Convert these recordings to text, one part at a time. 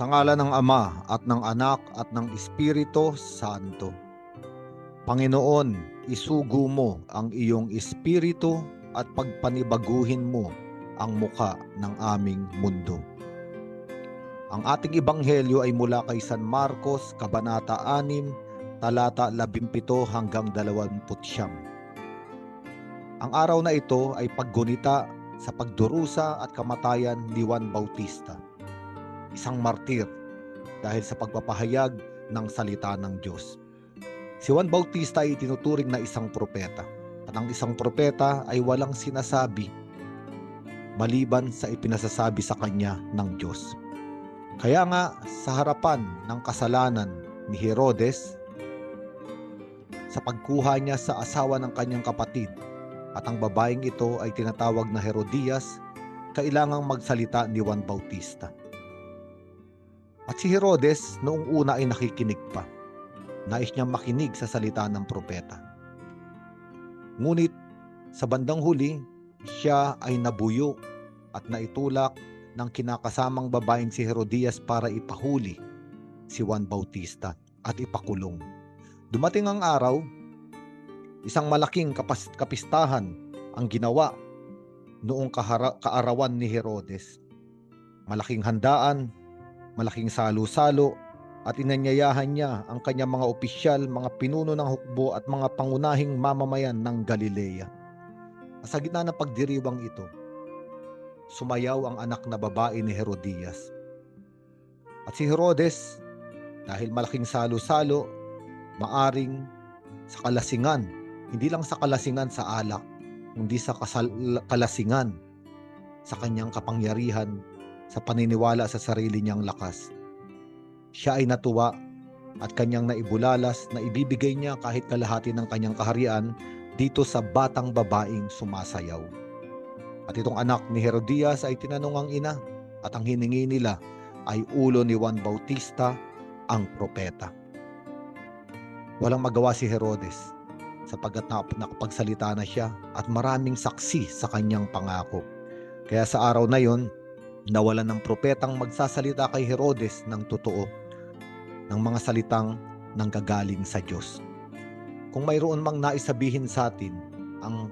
Sa ngala ng Ama at ng Anak at ng Espiritu Santo. Panginoon, isugo mo ang iyong espiritu at pagpanibaguhin mo ang muka ng aming mundo. Ang ating ebanghelyo ay mula kay San Marcos, Kabanata 6, talata 17 hanggang 29. Ang araw na ito ay paggunita sa pagdurusa at kamatayan ni Juan Bautista, isang martir dahil sa pagpapahayag ng salita ng Diyos. Si Juan Bautista ay tinuturing na isang propeta. At ang isang propeta ay walang sinasabi maliban sa ipinasasabi sa kanya ng Diyos. Kaya nga sa harapan ng kasalanan ni Herodes sa pagkuha niya sa asawa ng kanyang kapatid at ang babaeng ito ay tinatawag na Herodias, kailangang magsalita ni Juan Bautista. At si Herodes noong una ay nakikinig pa nais niyang makinig sa salita ng propeta. Ngunit sa bandang huli, siya ay nabuyo at naitulak ng kinakasamang babaeng si Herodias para ipahuli si Juan Bautista at ipakulong. Dumating ang araw, isang malaking kapas- kapistahan ang ginawa noong kahara- kaarawan ni Herodes. Malaking handaan, malaking salo-salo, at inanyayahan niya ang kanyang mga opisyal, mga pinuno ng hukbo at mga pangunahing mamamayan ng Galilea. Sa gitna ng pagdiriwang ito, sumayaw ang anak na babae ni Herodias. At si Herodes, dahil malaking salo-salo, maaring sa kalasingan, hindi lang sa kalasingan sa alak, kundi sa kasal- kalasingan sa kanyang kapangyarihan, sa paniniwala sa sarili niyang lakas siya ay natuwa at kanyang naibulalas na ibibigay niya kahit kalahati ng kanyang kaharian dito sa batang babaeng sumasayaw. At itong anak ni Herodias ay tinanong ang ina at ang hiningi nila ay ulo ni Juan Bautista, ang propeta. Walang magawa si Herodes sapagkat nakapagsalita na siya at maraming saksi sa kanyang pangako. Kaya sa araw na yon, nawalan ng propetang magsasalita kay Herodes ng totoo ng mga salitang nanggagaling sa Diyos. Kung mayroon mang naisabihin sa atin ang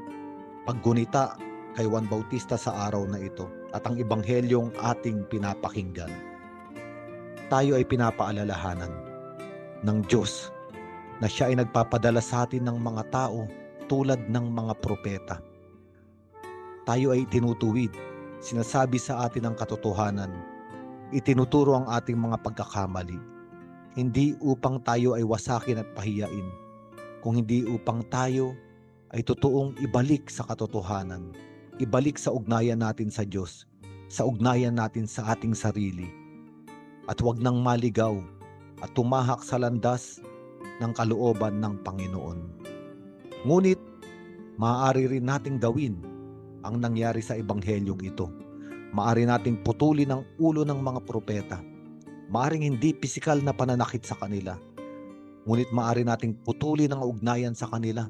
paggunita kay Juan Bautista sa araw na ito at ang ibanghelyong ating pinapakinggan, tayo ay pinapaalalahanan ng Diyos na siya ay nagpapadala sa atin ng mga tao tulad ng mga propeta. Tayo ay tinutuwid, sinasabi sa atin ang katotohanan, itinuturo ang ating mga pagkakamali, hindi upang tayo ay wasakin at pahiyain, kung hindi upang tayo ay totoong ibalik sa katotohanan, ibalik sa ugnayan natin sa Diyos, sa ugnayan natin sa ating sarili, at huwag nang maligaw at tumahak sa landas ng kalooban ng Panginoon. Ngunit, maaari rin nating gawin ang nangyari sa ebanghelyong ito. Maaari nating putulin ang ulo ng mga propeta Maaring hindi pisikal na pananakit sa kanila, ngunit maaari nating putulin ang ugnayan sa kanila.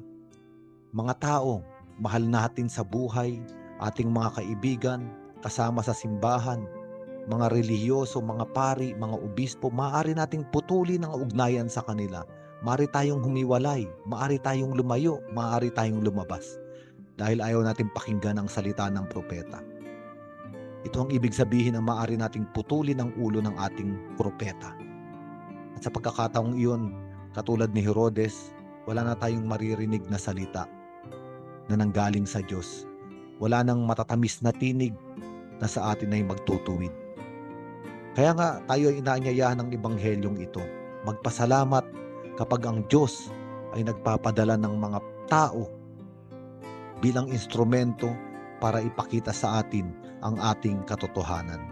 Mga tao, mahal natin sa buhay, ating mga kaibigan, kasama sa simbahan, mga relihiyoso, mga pari, mga obispo, maaari nating putulin ang ugnayan sa kanila. Maaari tayong humiwalay, maaari tayong lumayo, maaari tayong lumabas dahil ayaw natin pakinggan ang salita ng propeta. Ito ang ibig sabihin na maaari nating putulin ang ulo ng ating propeta. At sa pagkakataong iyon, katulad ni Herodes, wala na tayong maririnig na salita na nanggaling sa Diyos. Wala nang matatamis na tinig na sa atin ay magtutuwid. Kaya nga tayo ay inaanyayahan ng ibanghelyong ito. Magpasalamat kapag ang Diyos ay nagpapadala ng mga tao bilang instrumento para ipakita sa atin ang ating katotohanan.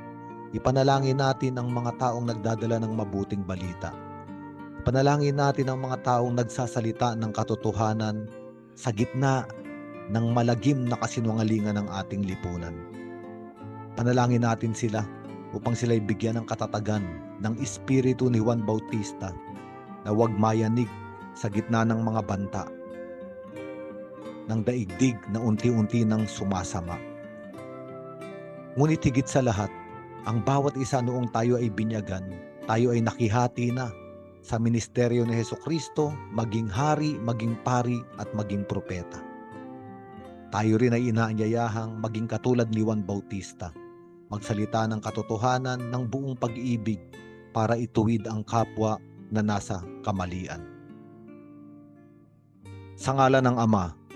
Ipanalangin natin ang mga taong nagdadala ng mabuting balita. Ipanalangin natin ang mga taong nagsasalita ng katotohanan sa gitna ng malagim na kasinungalingan ng ating lipunan. Panalangin natin sila upang sila'y bigyan ng katatagan ng espiritu ni Juan Bautista na huwag mayanig sa gitna ng mga banta ng daigdig na unti-unti nang sumasama. Ngunit higit sa lahat, Ang bawat isa noong tayo ay binyagan, tayo ay nakihati na sa ministeryo ni Heso Kristo, maging hari, maging pari, at maging propeta. Tayo rin ay inaanyayahang maging katulad ni Juan Bautista, magsalita ng katotohanan ng buong pag-ibig para ituwid ang kapwa na nasa kamalian. Sa ngala ng Ama